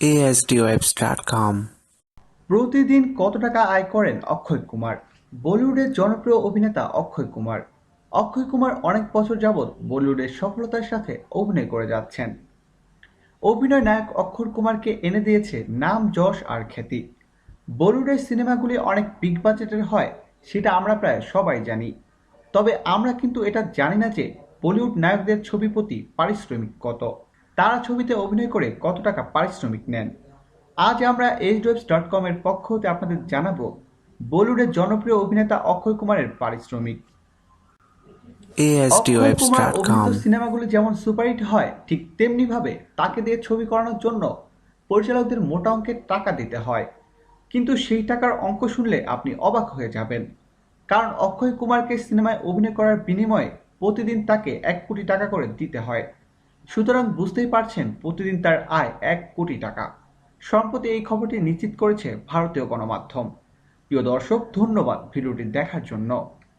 asdwebs.com. প্রতিদিন কত টাকা আয় করেন অক্ষয় কুমার? বলিউডের জনপ্রিয় অভিনেতা অক্ষয় কুমার। অক্ষয় কুমার অনেক বছর যাবৎ বলিউডের সফলতার সাথে অভিনয় করে যাচ্ছেন। অভিনয় নায়ক অক্ষয় কুমারকে এনে দিয়েছে নাম, যশ আর খ্যাতি। বলিউডের সিনেমাগুলি অনেক বিগ বাজেটের হয়, সেটা আমরা প্রায় সবাই জানি। তবে আমরা কিন্তু এটা জানি না যে বলিউড নায়কদের ছবি প্রতি পারিশ্রমিক কত। তারা ছবিতে অভিনয় করে কত টাকা পারিশ্রমিক নেন। আজ আমরা এইচডোয়েবস ডট কম এর পক্ষ হতে আপনাদের জানাব বলিউডের জনপ্রিয় অভিনেতা অক্ষয় কুমারের পারিশ্রমিক। কুমার. সিনেমাগুলি যেমন সুপারহিট হয় ঠিক তেমনি ভাবে তাকে দিয়ে ছবি করানোর জন্য পরিচালকদের মোটা অঙ্কের টাকা দিতে হয়। কিন্তু সেই টাকার অঙ্ক শুনলে আপনি অবাক হয়ে যাবেন। কারণ অক্ষয় কুমারকে সিনেমায় অভিনয় করার বিনিময়ে প্রতিদিন তাকে এক কোটি টাকা করে দিতে হয়। সুতরাং বুঝতেই পারছেন প্রতিদিন তার আয় এক কোটি টাকা। সম্প্রতি এই খবরটি নিশ্চিত করেছে ভারতীয় গণমাধ্যম। প্রিয় দর্শক, ধন্যবাদ ভিডিওটি দেখার জন্য।